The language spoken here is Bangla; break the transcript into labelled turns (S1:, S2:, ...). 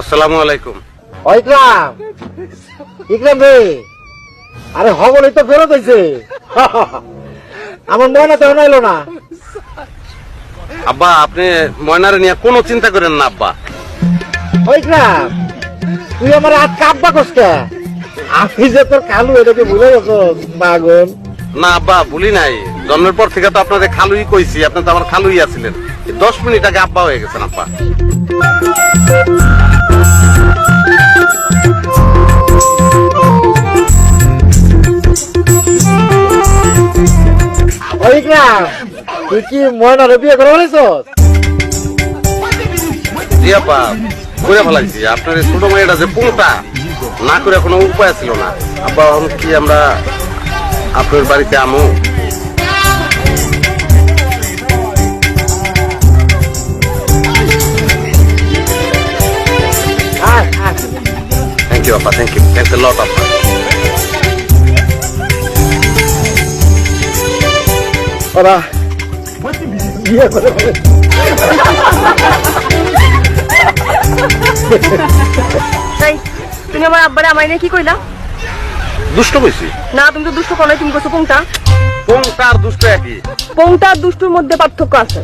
S1: আসসালামু আলাইকুম।
S2: ইকরাম। ইকরাম রে। আরে হবলই তো ফেরত হয়েছে আমার মনে তো নাইলো না।
S1: আব্বা আপনি ময়নারে নিয়ে কোনো চিন্তা করেন না আব্বা।
S2: ইকরাম তুই আমার কষ্ট আমি যে তোর কালু এটাকে ভুলে গেছো মাগুন
S1: না আব্বা ভুলি নাই। জন্মের পর থেকে তো আপনাদের খালুই কইছি আপনি তো আমার খালুই আছিলেন। দশ মিনিট আগে আব্বা হয়ে গেছেন আব্বা।
S2: তুই কি ময়নারে বিয়ে করে বলেছ
S1: জি আব্বা করে ফেলাইছি। আপনার এই ছোট মেয়েটা যে পুংটা না করে কোনো উপায় ছিল না। আব্বা এখন কি আমরা আপনার বাড়িতে আমু? থ্যাংক ইউ আব্বা thank you thank you lot আব্বা।
S2: ওরা বিয়ে করে ফেলেছে।
S3: তাই তুমি আমার আব্বারে আমায় নিয়ে কি কইলা?
S1: দুষ্ট কইছি।
S3: না তুমি তো দুষ্ট কোনো তুমি কইছো পোংটা।
S1: পুংটা আর দুষ্ট একই।
S3: পোংটা আর দুষ্টুর মধ্যে পার্থক্য আছে।